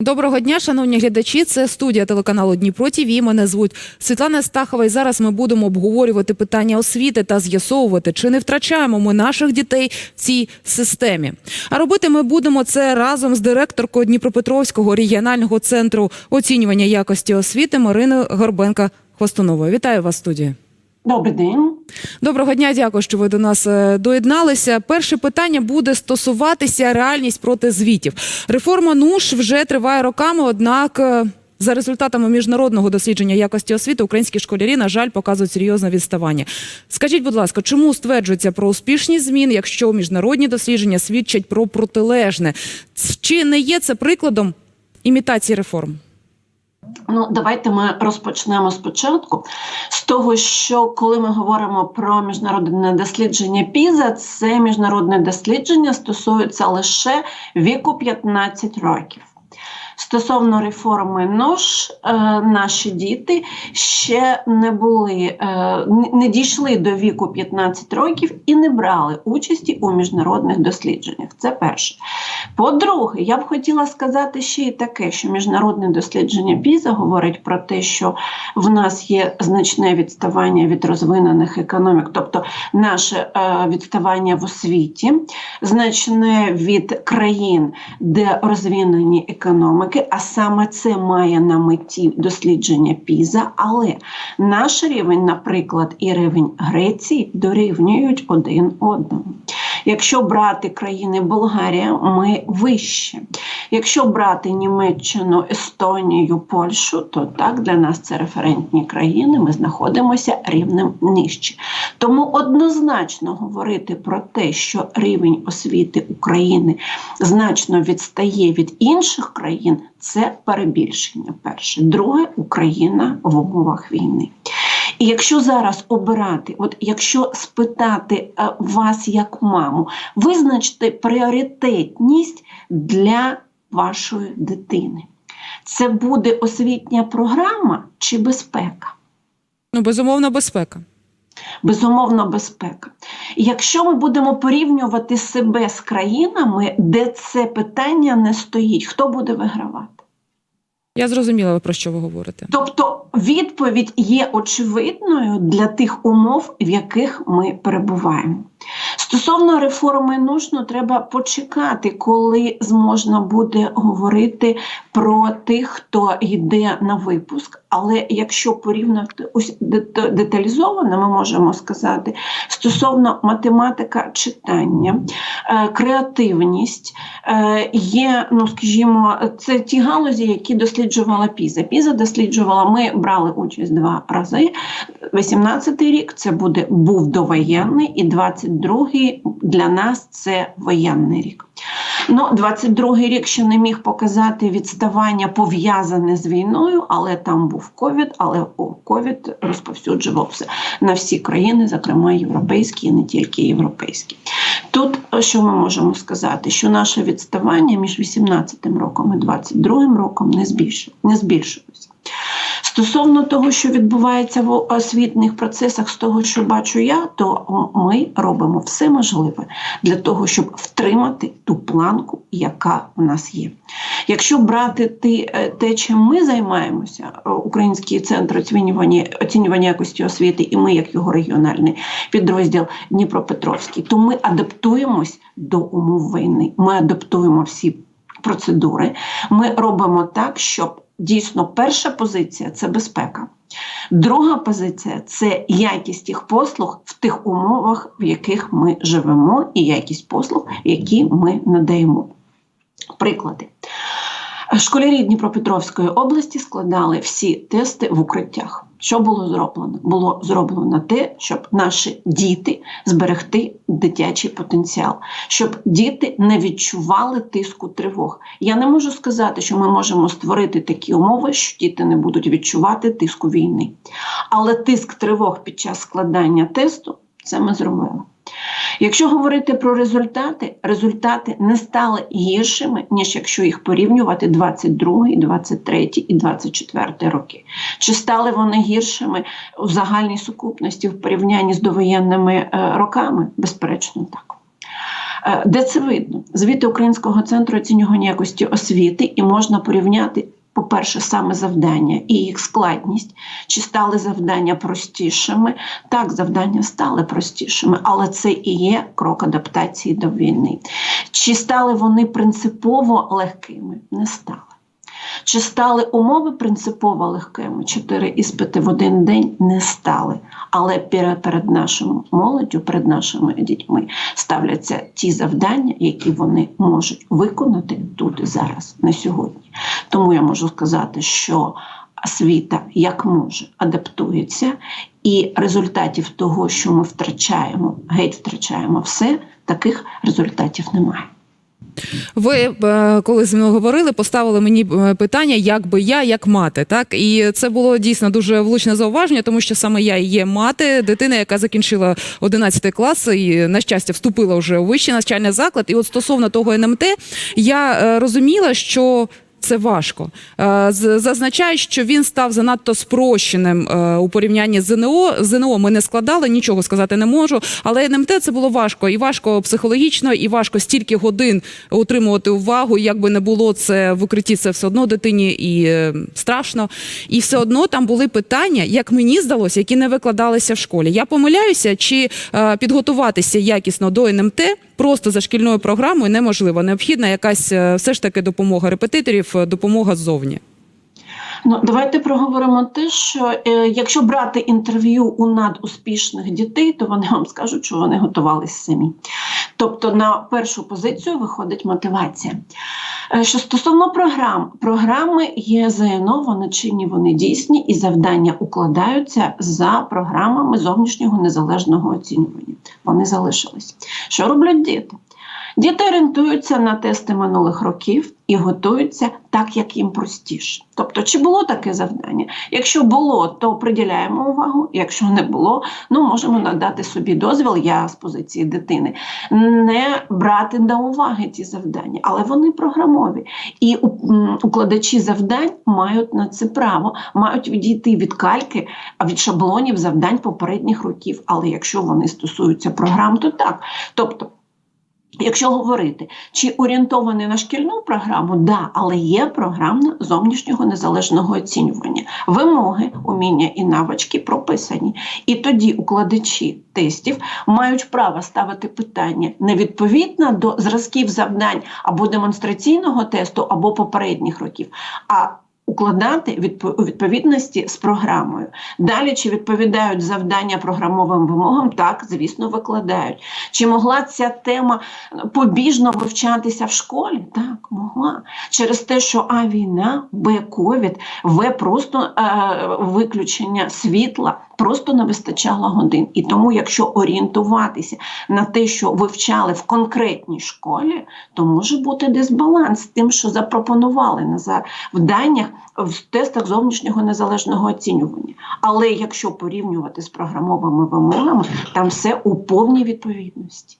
Доброго дня, шановні глядачі. Це студія телеканалу Дніпро ТІВІ. Мене звуть Світлана Стахова. І зараз ми будемо обговорювати питання освіти та з'ясовувати, чи не втрачаємо ми наших дітей в цій системі. А робити ми будемо це разом з директоркою Дніпропетровського регіонального центру оцінювання якості освіти Мариною Горбенка Хвостуновою. Вітаю вас в студії. Добрий день. Доброго дня, дякую, що ви до нас е, доєдналися. Перше питання буде стосуватися реальність проти звітів. Реформа НУШ вже триває роками, однак. е, За результатами міжнародного дослідження якості освіти українські школярі, на жаль, показують серйозне відставання. Скажіть, будь ласка, чому стверджується про успішні зміни, якщо міжнародні дослідження свідчать про протилежне? Чи не є це прикладом імітації реформ? Ну, давайте ми розпочнемо спочатку з того, що коли ми говоримо про міжнародне дослідження ПІЗа, це міжнародне дослідження стосується лише віку 15 років. Стосовно реформи НОШ, е, наші діти ще не були, е, не дійшли до віку 15 років і не брали участі у міжнародних дослідженнях. Це перше. По-друге, я б хотіла сказати ще й таке, що міжнародне дослідження ПІЗа говорить про те, що в нас є значне відставання від розвинених економік, тобто наше е, відставання в освіті, значне від країн, де розвинені економіки, а саме це має на меті дослідження ПІЗа. Але наш рівень, наприклад, і рівень Греції дорівнюють один одному. Якщо брати країни Болгарія, ми вище. Якщо брати Німеччину, Естонію, Польщу, то так для нас це референтні країни. Ми знаходимося рівнем нижче. Тому однозначно говорити про те, що рівень освіти України значно відстає від інших країн, це перебільшення. Перше, друге, Україна в умовах війни. І якщо зараз обирати, от якщо спитати е, вас як маму, визначте пріоритетність для вашої дитини. Це буде освітня програма чи безпека? Ну, безумовно, безпека. Безумовно, безпека. І якщо ми будемо порівнювати себе з країнами, де це питання не стоїть, хто буде вигравати? Я зрозуміла, про що ви говорите. Тобто відповідь є очевидною для тих умов, в яких ми перебуваємо. Стосовно реформи нужно треба почекати, коли зможна буде говорити про тих, хто йде на випуск. Але якщо порівняти деталізовано, ми можемо сказати стосовно математика читання, е, креативність е, є, ну скажімо, це ті галузі, які досліджувала Піза. Піза досліджувала, ми брали участь два рази. 18-й рік це буде був довоєнний, і 22-й для нас це воєнний рік. Ну, 22-й рік ще не міг показати відставання пов'язане з війною, але там був ковід, але ковід розповсюджувався на всі країни, зокрема європейські, і не тільки європейські. Тут що ми можемо сказати, що наше відставання між 18 роком і 22 роком не збільшилося. Стосовно того, що відбувається в освітніх процесах, з того, що бачу я, то ми робимо все можливе для того, щоб втримати ту планку, яка у нас є. Якщо брати е, те, чим ми займаємося, е, Український центр оцінювання, оцінювання якості освіти, і ми, як його регіональний підрозділ Дніпропетровський, то ми адаптуємось до умов війни. Ми адаптуємо всі процедури. Ми робимо так, щоб дійсно перша позиція це безпека. Друга позиція це якість тих послуг в тих умовах, в яких ми живемо, і якість послуг, які ми надаємо. Приклади. Школярі Дніпропетровської області складали всі тести в укриттях. Що було зроблено? Було зроблено те, щоб наші діти зберегти дитячий потенціал, щоб діти не відчували тиску тривог. Я не можу сказати, що ми можемо створити такі умови, що діти не будуть відчувати тиску війни. Але тиск тривог під час складання тесту це ми зробили. Якщо говорити про результати, результати не стали гіршими, ніж якщо їх порівнювати 22, 23 і 24 роки. Чи стали вони гіршими у загальній сукупності в порівнянні з довоєнними е, роками? Безперечно, так. Е, Де це видно? Звіти Українського центру оцінювання якості освіти, і можна порівняти, по-перше, саме завдання і їх складність, чи стали завдання простішими. Так, завдання стали простішими, але це і є крок адаптації до війни. Чи стали вони принципово легкими? Не стали. Чи стали умови принципово легкими? Чотири іспити в один день не стали. Але перед, нашою молоддю, перед нашими дітьми ставляться ті завдання, які вони можуть виконати тут і зараз, на сьогодні. Тому я можу сказати, що освіта як може адаптується, і результатів того, що ми втрачаємо, геть втрачаємо все, таких результатів немає. Ви е, коли зі мною говорили, поставили мені е, питання, як би я, як мати, так і це було дійсно дуже влучне зауваження, тому що саме я є мати, дитина, яка закінчила 11 клас і на щастя вступила вже у вищий навчальний заклад. І от стосовно того НМТ, я е, розуміла, що. Це важко. Е, Зазначають, що він став занадто спрощеним е, у порівнянні з ЗНО. ЗНО ми не складали, нічого сказати не можу. Але НМТ це було важко. І важко психологічно, і важко стільки годин утримувати увагу. Як би не було це в укритті, це все одно дитині і е, страшно. І все одно там були питання, як мені здалося, які не викладалися в школі. Я помиляюся, чи підготуватися якісно до НМТ просто за шкільною програмою неможливо. Необхідна якась все ж таки допомога репетиторів, допомога ззовні. Ну, давайте проговоримо те, що е, якщо брати інтерв'ю у надуспішних дітей, то вони вам скажуть, що вони готувалися самі. Тобто на першу позицію виходить мотивація. Е, Що стосовно програм, програми є ЗНО, вони чинні, вони дійсні, і завдання укладаються за програмами зовнішнього незалежного оцінювання. Вони залишились. Що роблять діти? Діти орієнтуються на тести минулих років і готуються так, як їм простіше. Тобто, чи було таке завдання? Якщо було, то приділяємо увагу. Якщо не було, ну можемо надати собі дозвіл, я з позиції дитини, не брати до уваги ці завдання, але вони програмові. І укладачі завдань мають на це право, мають відійти від кальки, а від шаблонів завдань попередніх років. Але якщо вони стосуються програм, то так. Тобто. Якщо говорити, чи орієнтований на шкільну програму, да, але є програма зовнішнього незалежного оцінювання. Вимоги, уміння і навички прописані. І тоді укладачі тестів мають право ставити питання не відповідно до зразків завдань або демонстраційного тесту, або попередніх років, а укладати у відповідності з програмою. Далі, чи відповідають завдання програмовим вимогам? Так, звісно, викладають. Чи могла ця тема побіжно вивчатися в школі? Так, могла. Через те, що А війна, Б ковід, В просто е, виключення світла, просто не вистачало годин. І тому, якщо орієнтуватися на те, що вивчали в конкретній школі, то може бути дисбаланс з тим, що запропонували на завданнях в тестах зовнішнього незалежного оцінювання. Але якщо порівнювати з програмовими вимогами, там все у повній відповідності.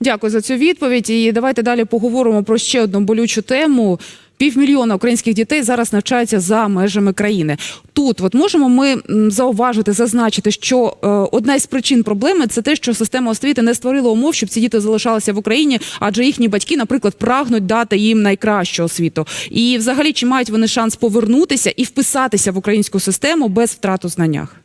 Дякую за цю відповідь. І давайте далі поговоримо про ще одну болючу тему. Півмільйона українських дітей зараз навчаються за межами країни. Тут от можемо ми зауважити, зазначити, що е, одна із причин проблеми це те, що система освіти не створила умов, щоб ці діти залишалися в Україні, адже їхні батьки, наприклад, прагнуть дати їм найкращу освіту. І, взагалі, чи мають вони шанс повернутися і вписатися в українську систему без втрат у знаннях?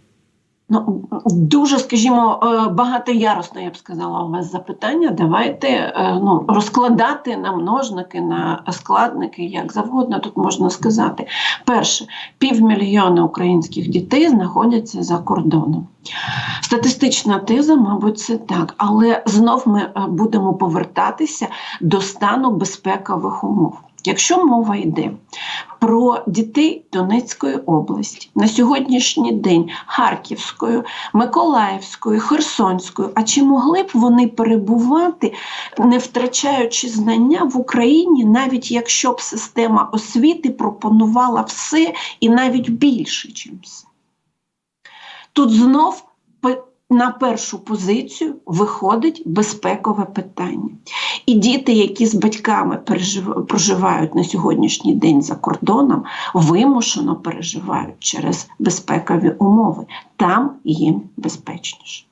Ну, дуже, скажімо, е, багатоярусно, я б сказала, у вас запитання. Давайте е, ну, розкладати на множники, на складники, як завгодно тут можна сказати. Перше, півмільйона українських дітей знаходяться за кордоном. Статистична теза, мабуть, це так, але знов ми е, будемо повертатися до стану безпекових умов. Якщо мова йде про дітей Донецької області на сьогоднішній день Харківської, Миколаївської, Херсонської, а чи могли б вони перебувати, не втрачаючи знання в Україні, навіть якщо б система освіти пропонувала все і навіть більше, ніж все? Тут знов на першу позицію виходить безпекове питання. І діти, які з батьками пережив- проживають на сьогоднішній день за кордоном, вимушено переживають через безпекові умови. Там їм безпечніше.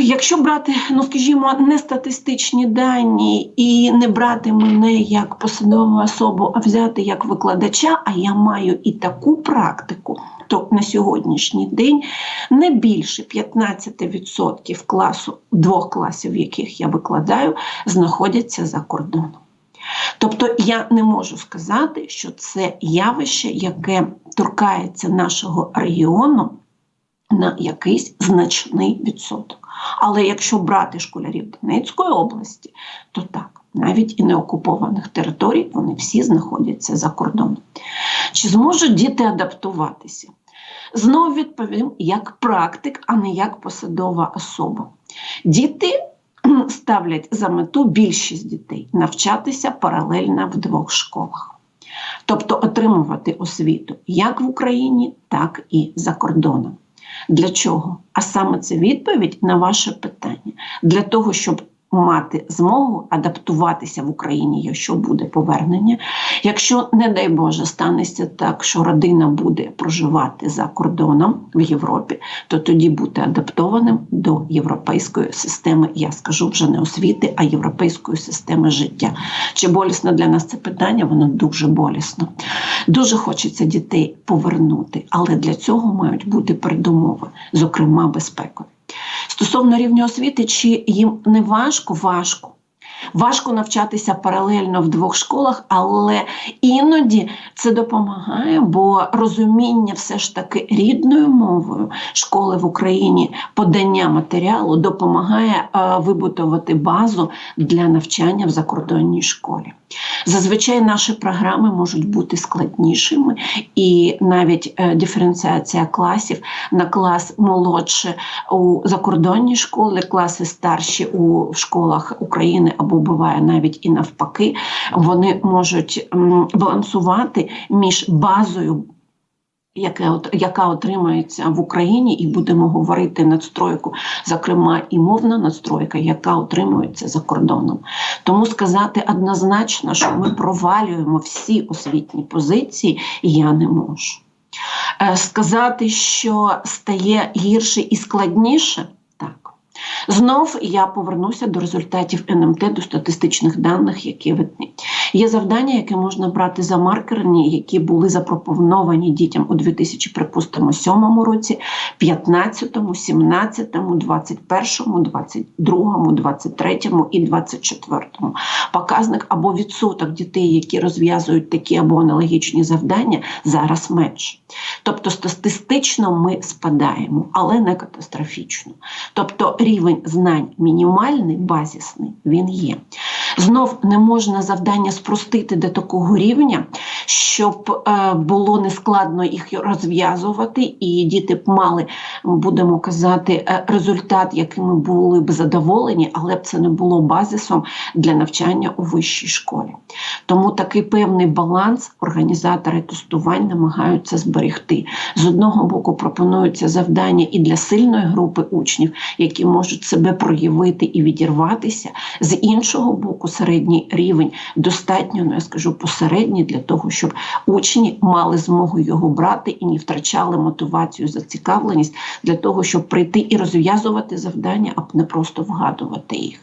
Якщо брати, ну скажімо, не статистичні дані і не брати мене як посадову особу, а взяти як викладача, а я маю і таку практику, то на сьогоднішній день не більше 15% класу, двох класів, яких я викладаю, знаходяться за кордоном. Тобто я не можу сказати, що це явище, яке торкається нашого регіону на якийсь значний відсоток. Але якщо брати школярів Донецької області, то так, навіть і неокупованих територій вони всі знаходяться за кордоном. Чи зможуть діти адаптуватися? Знову відповім як практик, а не як посадова особа. Діти ставлять за мету більшість дітей навчатися паралельно в двох школах. Тобто отримувати освіту як в Україні, так і за кордоном. Для чого? А саме це відповідь на ваше питання. Для того, щоб мати змогу адаптуватися в Україні, якщо буде повернення. Якщо, не дай Боже, станеться так, що родина буде проживати за кордоном в Європі, то тоді бути адаптованим до європейської системи, я скажу вже не освіти, а європейської системи життя. Чи болісно для нас це питання? Воно дуже болісно. Дуже хочеться дітей повернути, але для цього мають бути передумови, зокрема безпекові. Стосовно рівня освіти, чи їм не важко? Важко. Важко навчатися паралельно в двох школах, але іноді це допомагає, бо розуміння все ж таки рідною мовою школи в Україні подання матеріалу допомагає е, вибудувати базу для навчання в закордонній школі. Зазвичай наші програми можуть бути складнішими, і навіть е, диференціація класів на клас молодше у закордонній школі, класи старші у школах України або буває навіть і навпаки, вони можуть балансувати між базою. Яке от яка отримується в Україні, і будемо говорити надстройку, зокрема і мовна надстройка, яка отримується за кордоном. Тому сказати однозначно, що ми провалюємо всі освітні позиції, я не можу. Е, Сказати, що стає гірше і складніше. Знов я повернуся до результатів НМТ, до статистичних даних, які видні. Є завдання, яке можна брати за маркерні, які були запропоновані дітям у 2007 році, 15, 17, 21, 22, 23 і 24. Показник або відсоток дітей, які розв'язують такі або аналогічні завдання, зараз менше. Тобто статистично ми спадаємо, але не катастрофічно. Тобто рівень знань мінімальний, базісний, він є. Знов не можна завдання спростити до такого рівня, щоб е, було нескладно їх розв'язувати, і діти б мали, будемо казати, е, результат, якими були б задоволені, але б це не було базисом для навчання у вищій школі. Тому такий певний баланс організатори тестувань намагаються зберегти. З одного боку, пропонуються завдання і для сильної групи учнів, які можуть себе проявити і відірватися. З іншого боку, середній рівень достатньо, ну я скажу, посередній для того, щоб учні мали змогу його брати і не втрачали мотивацію, зацікавленість для того, щоб прийти і розв'язувати завдання, а не просто вгадувати їх.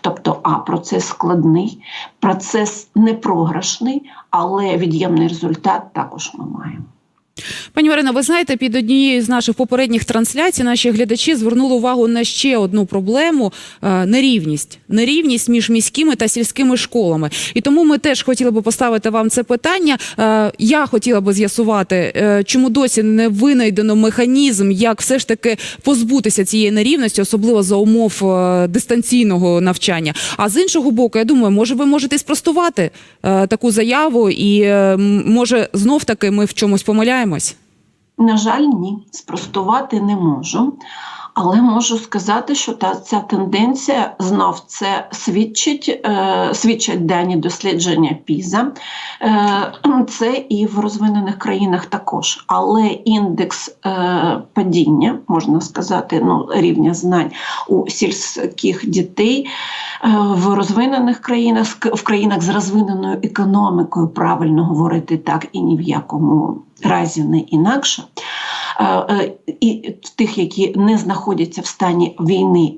Тобто, а процес складний, процес непрограшний, але від'ємний результат також ми маємо. Пані Марина, ви знаєте, під однією з наших попередніх трансляцій наші глядачі звернули увагу на ще одну проблему е, нерівність. Нерівність між міськими та сільськими школами. І тому ми теж хотіли би поставити вам це питання. Е, Я хотіла би з'ясувати, е, чому досі не винайдено механізм, як все ж таки позбутися цієї нерівності, особливо за умов дистанційного навчання. А з іншого боку, я думаю, може ви можете спростувати таку заяву, і може знов таки ми в чомусь помиляємось. На жаль, ні, спростувати не можу. Але можу сказати, що та ця тенденція знов це свідчить, е, свідчать дані дослідження ПІЗа. Е, це і в розвинених країнах також. Але індекс е, падіння, можна сказати, ну, рівня знань у сільських дітей в розвинених країнах, в країнах з розвиненою економікою, правильно говорити так і ні в якому разі не інакше. Е, і тих, які не знаходяться в стані війни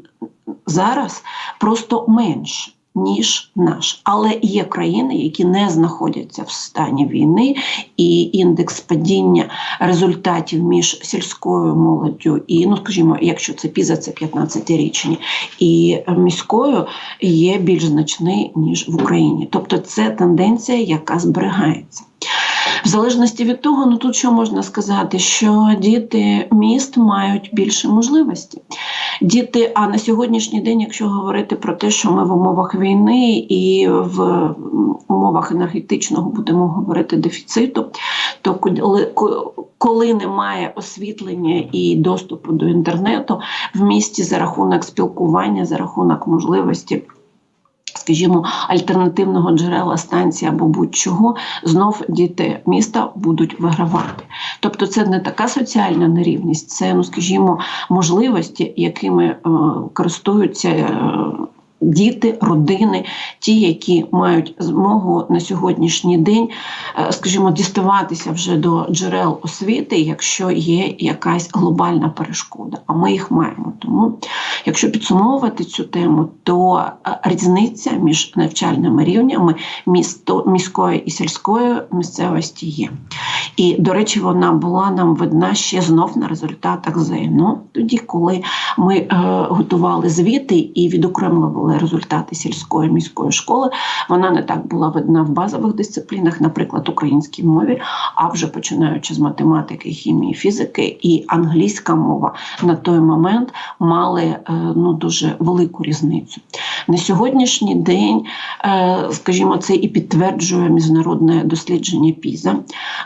зараз, просто менше. Ніж наш, але є країни, які не знаходяться в стані війни, і індекс падіння результатів між сільською молоддю і, ну скажімо, якщо це піза, це 15-річні, і міською є більш значний ніж в Україні. Тобто це тенденція, яка зберігається. В залежності від того, ну тут що можна сказати, що діти міст мають більше можливості. Діти, а на сьогоднішній день, якщо говорити про те, що ми в умовах війни і в умовах енергетичного будемо говорити дефіциту, то коли, немає освітлення і доступу до інтернету в місті за рахунок спілкування, за рахунок можливості скажімо, альтернативного джерела станції або будь-чого, знов діти міста будуть вигравати. Тобто, це не така соціальна нерівність, це, ну скажімо, можливості, якими е, користуються. Е, Діти, родини, ті, які мають змогу на сьогоднішній день, е, скажімо, діставатися вже до джерел освіти, якщо є якась глобальна перешкода. А ми їх маємо. Тому, якщо підсумовувати цю тему, то е, різниця між навчальними рівнями місто, міської і сільської місцевості є. І, до речі, вона була нам видна ще знов на результатах ЗНО, тоді, коли ми е, готували звіти і відокремлювали результати сільської міської школи. Вона не так була видна в базових дисциплінах, наприклад, українській мові, а вже починаючи з математики, хімії, фізики і англійська мова на той момент мали е, ну дуже велику різницю. На сьогоднішній день, е, скажімо, це і підтверджує міжнародне дослідження ПІЗа.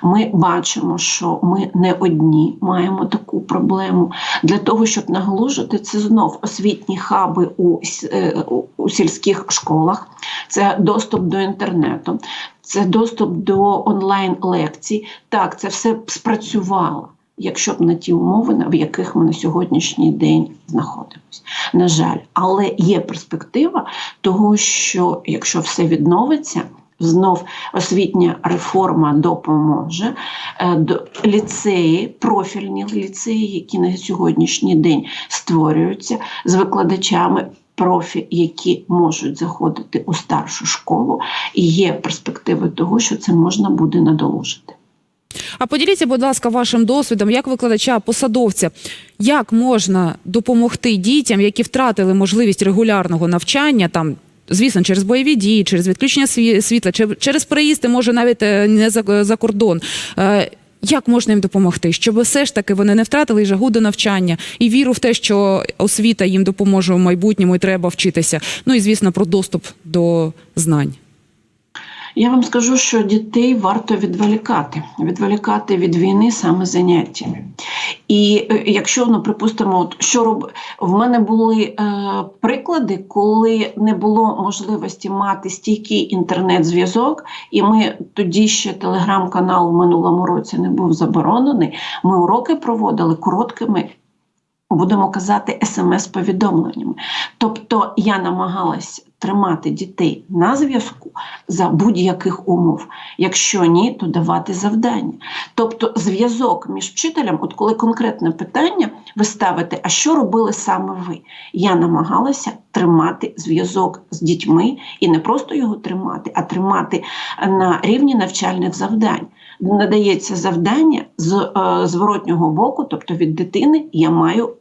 Ми бачимо, що ми не одні маємо таку проблему. Для того, щоб наголошувати, це знов освітні хаби у, е, у сільських школах, це доступ до інтернету, це доступ до онлайн-лекцій. Так, це все спрацювало. Якщо б на ті умови, в яких ми на сьогоднішній день знаходимося. На жаль, але є перспектива того, що якщо все відновиться, знов освітня реформа допоможе е, ліцеї, профільні ліцеї, які на сьогоднішній день створюються з викладачами. Профі, які можуть заходити у старшу школу, і є перспективи того, що це можна буде надолужити. А поділіться, будь ласка, вашим досвідом, як викладача, посадовця, як можна допомогти дітям, які втратили можливість регулярного навчання там. Звісно, через бойові дії, через відключення світла, через переїзди, може навіть е, не за, за кордон. Як можна їм допомогти, щоб все ж таки вони не втратили жагу до навчання і віру в те, що освіта їм допоможе в майбутньому і треба вчитися. Ну і звісно, про доступ до знань. Я вам скажу, що дітей варто відволікати, відволікати від війни саме заняттями. І е, якщо, ну, припустимо, от що роб... в мене були е, приклади, коли не було можливості мати стійкий інтернет-зв'язок, і ми тоді ще телеграм-канал в минулому році не був заборонений. Ми уроки проводили короткими. Будемо казати смс-повідомленнями. Тобто я намагалась тримати дітей на зв'язку за будь-яких умов. Якщо ні, то давати завдання. Тобто зв'язок між вчителем, от коли конкретне питання ви ставите, а що робили саме ви? Я намагалася тримати зв'язок з дітьми і не просто його тримати, а тримати на рівні навчальних завдань. Надається завдання з е, зворотнього боку, тобто від дитини, я маю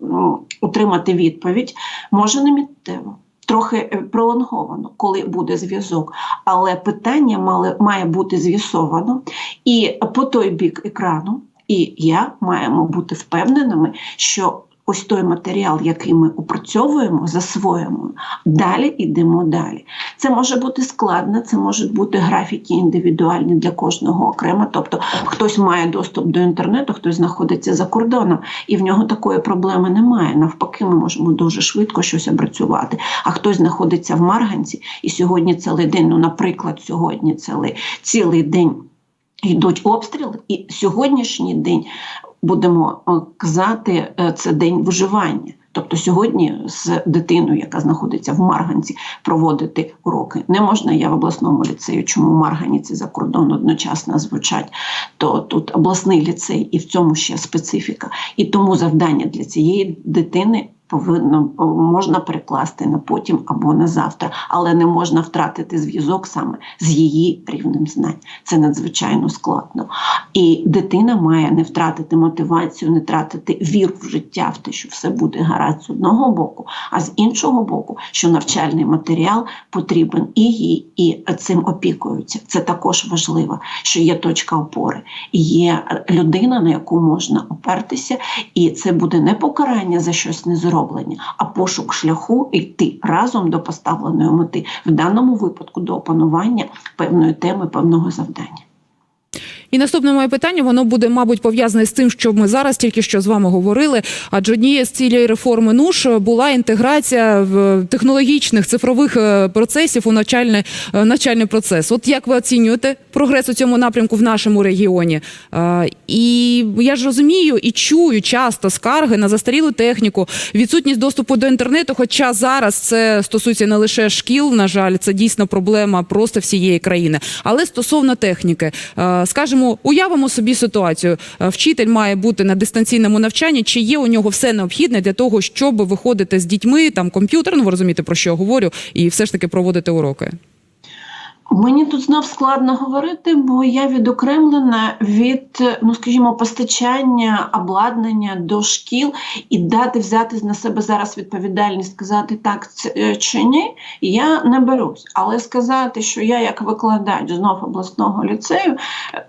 отримати відповідь, може не міттево. трохи е, пролонговано, коли буде зв'язок, але питання мали, має бути з'ясовано і по той бік екрану, і я маємо бути впевненими, що ось той матеріал, який ми опрацьовуємо, засвоюємо, далі йдемо далі. Це може бути складно, це можуть бути графіки індивідуальні для кожного окремо. Тобто хтось має доступ до інтернету, хтось знаходиться за кордоном, і в нього такої проблеми немає. Навпаки, ми можемо дуже швидко щось опрацювати. А хтось знаходиться в Марганці, і сьогодні цілий день, ну, наприклад, сьогодні цілий, цілий день. Йдуть обстріли, і сьогоднішній день будемо казати, це день виживання. Тобто сьогодні з дитиною, яка знаходиться в Марганці, проводити уроки не можна. Я в обласному ліцею, чому Марганіці за кордон одночасно звучать, то тут обласний ліцей і в цьому ще специфіка. І тому завдання для цієї дитини. Повинно можна перекласти на потім або на завтра, але не можна втратити зв'язок саме з її рівнем знань. Це надзвичайно складно. І дитина має не втратити мотивацію, не втратити віру в життя, в те, що все буде гаразд з одного боку, а з іншого боку, що навчальний матеріал потрібен і їй, і цим опікуються. Це також важливо, що є точка опори, і є людина, на яку можна опертися, і це буде не покарання за щось незроблення, а пошук шляху йти разом до поставленої мети, в даному випадку до опанування певної теми, певного завдання. І наступне моє питання воно буде, мабуть, пов'язане з тим, що ми зараз тільки що з вами говорили. Адже однією з цілей реформи НУШ була інтеграція в технологічних цифрових е, процесів у навчальний, е, навчальний процес. От як ви оцінюєте прогрес у цьому напрямку в нашому регіоні? Е, І я ж розумію і чую часто скарги на застарілу техніку, відсутність доступу до інтернету. Хоча зараз це стосується не лише шкіл, на жаль, це дійсно проблема просто всієї країни. Але стосовно техніки, е, скажімо, уявимо собі ситуацію. Е, Вчитель має бути на дистанційному навчанні. Чи є у нього все необхідне для того, щоб виходити з дітьми, там комп'ютер, ну ви розумієте про що я говорю, і все ж таки проводити уроки? Мені тут знов складно говорити, бо я відокремлена від, ну скажімо, постачання обладнання до шкіл і дати взяти на себе зараз відповідальність, сказати так е, чи ні, я не берусь. Але сказати, що я як викладач знов обласного ліцею,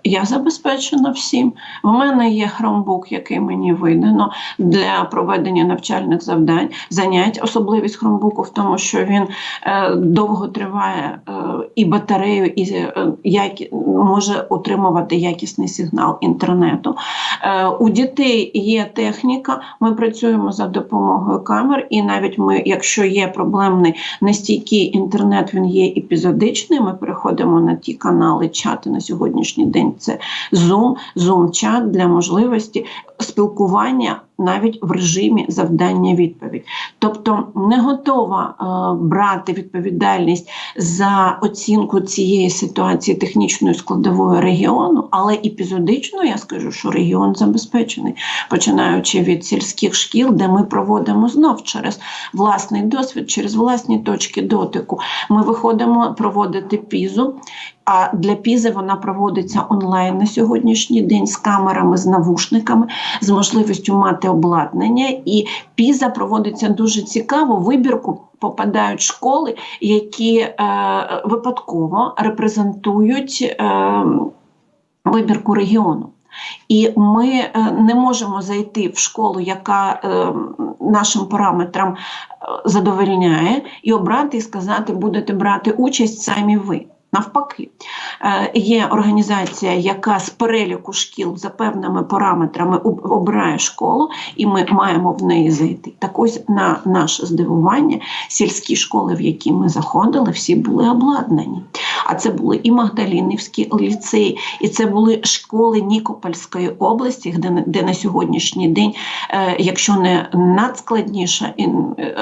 я забезпечена всім. У мене є хромбук, який мені видано для проведення навчальних завдань. Занять особливість хромбуку в тому, що він е, довго триває е, і батарею, і е, які, може отримувати якісний сигнал інтернету. Е, у дітей є техніка, ми працюємо за допомогою камер, і навіть ми, якщо є проблемний нестійкий інтернет, він є епізодичний. Ми переходимо на ті канали, чати на сьогоднішній день. Це Zoom, Zoom-чат для можливості спілкування навіть в режимі завдання-відповідь. Тобто не готова е, брати відповідальність за оцінку цієї ситуації технічної складової регіону, але епізодично я скажу, що регіон забезпечений, починаючи від сільських шкіл, де ми проводимо знов через власний досвід, через власні точки дотику. Ми виходимо проводити пізу. А для пізи вона проводиться онлайн на сьогоднішній день з камерами, з навушниками, з можливістю мати обладнання. І піза проводиться дуже цікаво. Вибірку попадають школи, які е, випадково репрезентують е, вибірку регіону. І ми е, не можемо зайти в школу, яка е, нашим параметрам е, задовольняє, і обрати і сказати, будете брати участь самі ви. Навпаки, Е, є організація, яка з переліку шкіл за певними параметрами обирає школу, і ми маємо в неї зайти. Так ось на наше здивування, сільські школи, в які ми заходили, всі були обладнані. А це були і Магдалінівські ліцеї, і це були школи Нікопольської області, де, де на сьогоднішній день, е, якщо не надскладніша е,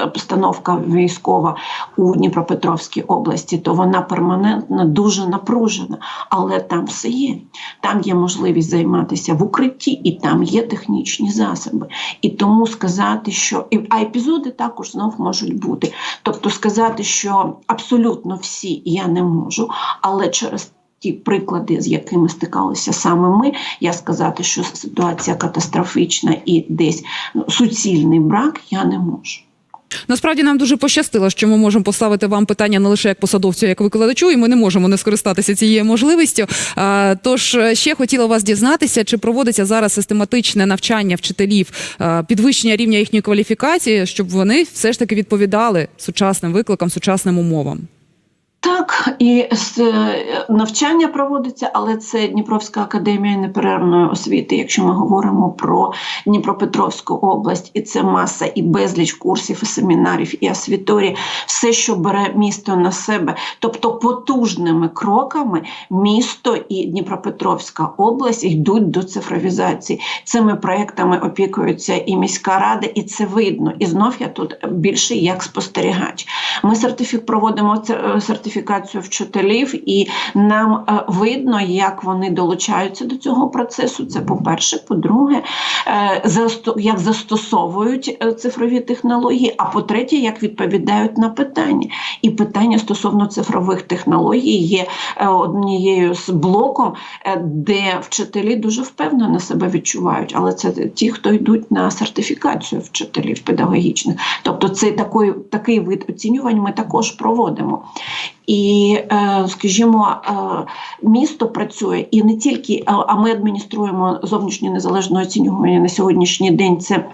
обстановка військова у Дніпропетровській області, то вона перманентно дуже напружена. Але там все є. Там є можливість займатися в укритті, і там є технічні засоби. І тому сказати, що а епізоди також знов можуть бути. Тобто сказати, що абсолютно всі я не можу, але через ті приклади, з якими стикалися саме ми, я сказати, що ситуація катастрофічна і десь ну, суцільний брак, я не можу. Насправді нам дуже пощастило, що ми можемо поставити вам питання не лише як посадовцю, а як викладачу, і ми не можемо не скористатися цією можливістю. Тож е, ще хотіла вас дізнатися, чи проводиться зараз систематичне навчання вчителів, е, підвищення рівня їхньої кваліфікації, щоб вони все ж таки відповідали сучасним викликам, сучасним умовам. Так, і е, навчання проводиться, але це Дніпровська академія неперервної освіти, якщо ми говоримо про Дніпропетровську область, і це маса і безліч курсів, і семінарів, і освіторій, все, що бере місто на себе, тобто потужними кроками місто і Дніпропетровська область йдуть до цифровізації. Цими проектами опікується і міська рада, і це видно. І знов я тут більше як спостерігач. Ми сертифік проводимо це- сертифікацію вчителів, і нам е, видно, як вони долучаються до цього процесу. Це по-перше. По-друге, е, як застосовують е, цифрові технології. А по-третє, як відповідають на питання. І питання стосовно цифрових технологій є однією з блоком, де вчителі дуже впевнено себе відчувають. Але це ті, хто йдуть на сертифікацію вчителів педагогічних. Тобто, цей такий, такий вид оцінювань ми також проводимо. І, е, скажімо, е, місто працює і не тільки, е, а ми адмініструємо зовнішнє незалежне оцінювання на сьогоднішній день. Це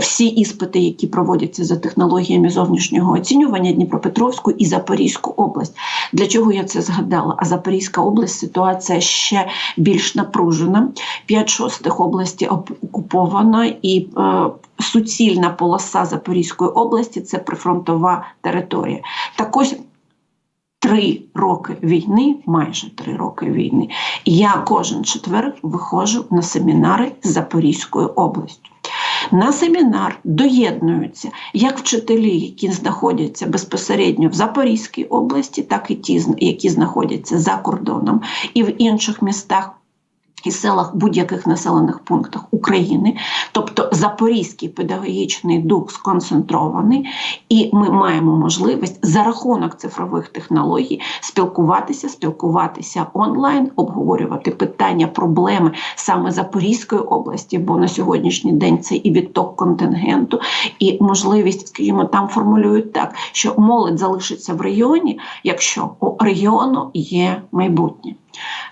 всі іспити, які проводяться за технологіями зовнішнього оцінювання Дніпропетровську і Запорізьку область. Для чого я це згадала? А Запорізька область ситуація ще більш напружена. П'ять шостих області окуповано і суцільна полоса Запорізької області це прифронтова територія. Так ось три роки війни, майже три роки війни, я кожен четвер виходжу на семінари з Запорізькою областю. На семінар доєднуються як вчителі, які знаходяться безпосередньо в Запорізькій області, так і ті, які знаходяться за кордоном і в інших містах. І селах будь-яких населених пунктах України, тобто запорізький педагогічний дух сконцентрований, і ми маємо можливість за рахунок цифрових технологій спілкуватися, спілкуватися онлайн, обговорювати питання, проблеми саме Запорізької області, бо на сьогоднішній день це і відток контингенту, і можливість, скажімо, там формулюють так, що молодь залишиться в регіоні, якщо у регіону є майбутнє.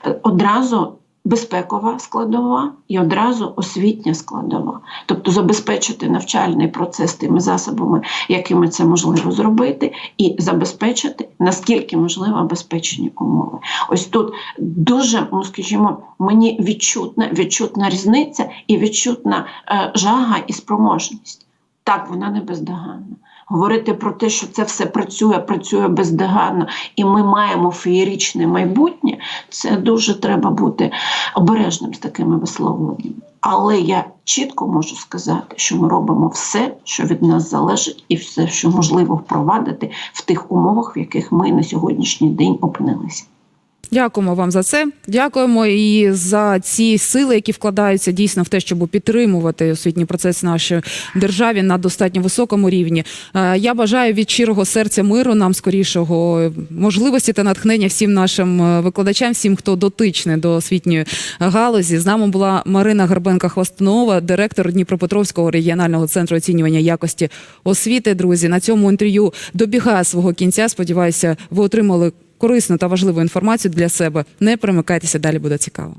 Е, Одразу безпекова складова і одразу освітня складова, тобто забезпечити навчальний процес тими засобами, якими це можливо зробити, і забезпечити наскільки можливо безпечні умови. Ось тут дуже, ну скажімо, мені відчутна, відчутна різниця і відчутна е, жага і спроможність. Так, вона не бездоганна. Говорити про те, що це все працює, працює бездоганно, і ми маємо феєричне майбутнє, це дуже треба бути обережним з такими висловленнями. Але я чітко можу сказати, що ми робимо все, що від нас залежить, і все, що можливо впровадити в тих умовах, в яких ми на сьогоднішній день опинилися. Дякуємо вам за це. Дякуємо і за ці сили, які вкладаються дійсно в те, щоб підтримувати освітній процес в нашій державі на достатньо високому рівні. Е, Я бажаю від щирого серця миру, нам скорішого можливості та натхнення всім нашим е, викладачам, всім, хто дотичний до освітньої галузі. З нами була Марина Гарбенка Хвостунова, директор Дніпропетровського регіонального центру оцінювання якості освіти. Друзі, на цьому інтерв'ю добігає свого кінця. Сподіваюся, ви отримали корисну та важливу інформацію для себе. Не перемикайтеся, далі буде цікаво.